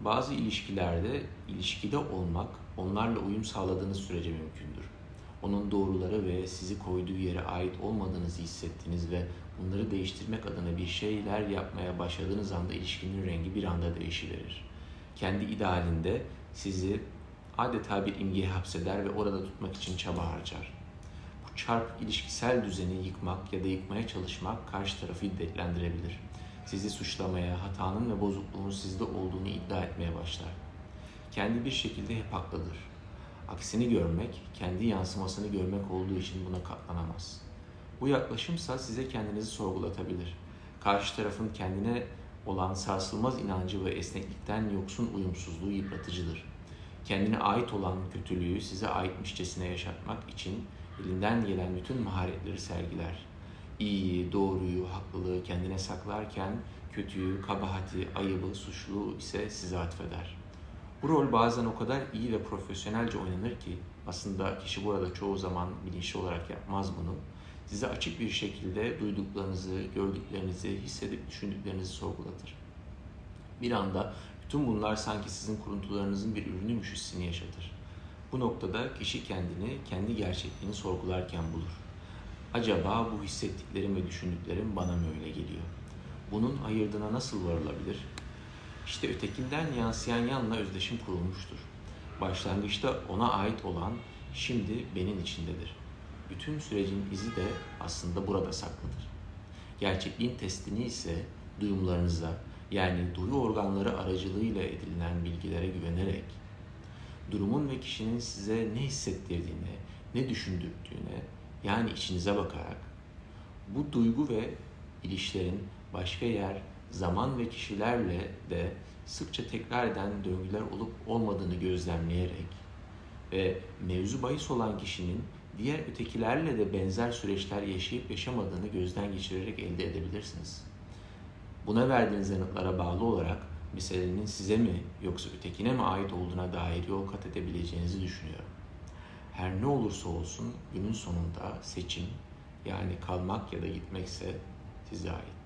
Bazı ilişkilerde ilişkide olmak onlarla uyum sağladığınız sürece mümkündür. Onun doğruları ve sizi koyduğu yere ait olmadığınızı hissettiğiniz ve bunları değiştirmek adına bir şeyler yapmaya başladığınız anda ilişkinin rengi bir anda değişiverir. Kendi idealinde sizi adeta bir imgeye hapseder ve orada tutmak için çaba harcar. Bu çarp ilişkisel düzeni yıkmak ya da yıkmaya çalışmak karşı tarafı iddetlendirebilir. Sizi suçlamaya, hatanın ve bozukluğun sizde olduğunu iddia etmeye başlar. Kendi bir şekilde hep haklıdır. Aksini görmek, kendi yansımasını görmek olduğu için buna katlanamaz. Bu yaklaşımsa size kendinizi sorgulatabilir. Karşı tarafın kendine olan sarsılmaz inancı ve esneklikten yoksun uyumsuzluğu yıpratıcıdır. Kendine ait olan kötülüğü size aitmişçesine yaşatmak için elinden gelen bütün maharetleri sergiler. İyiyi, doğruyu, kendine saklarken kötüyü, kabahati, ayıbı, suçluluğu ise size atfeder. Bu rol bazen o kadar iyi ve profesyonelce oynanır ki aslında kişi burada çoğu zaman bilinçli olarak yapmaz bunu. Size açık bir şekilde duyduklarınızı, gördüklerinizi, hissedip düşündüklerinizi sorgulatır. Bir anda bütün bunlar sanki sizin kuruntularınızın bir ürünüymüş hissini yaşatır. Bu noktada kişi kendini, kendi gerçekliğini sorgularken bulur. Acaba bu hissettiklerim ve düşündüklerim bana mı öyle geliyor? Bunun ayırdına nasıl varılabilir? İşte ötekinden yansıyan yanla özdeşim kurulmuştur. Başlangıçta ona ait olan şimdi benim içindedir. Bütün sürecin izi de aslında burada saklıdır. Gerçekliğin testini ise duyumlarınıza yani duyu organları aracılığıyla edinilen bilgilere güvenerek durumun ve kişinin size ne hissettirdiğine, ne düşündürttüğüne yani içinize bakarak bu duygu ve ilişkilerin başka yer, zaman ve kişilerle de sıkça tekrar eden döngüler olup olmadığını gözlemleyerek ve mevzu bahis olan kişinin diğer ötekilerle de benzer süreçler yaşayıp yaşamadığını gözden geçirerek elde edebilirsiniz. Buna verdiğiniz yanıtlara bağlı olarak meselenin size mi yoksa ötekine mi ait olduğuna dair yol kat edebileceğinizi düşünüyorum. Her ne olursa olsun günün sonunda seçim yani kalmak ya da gitmekse size ait.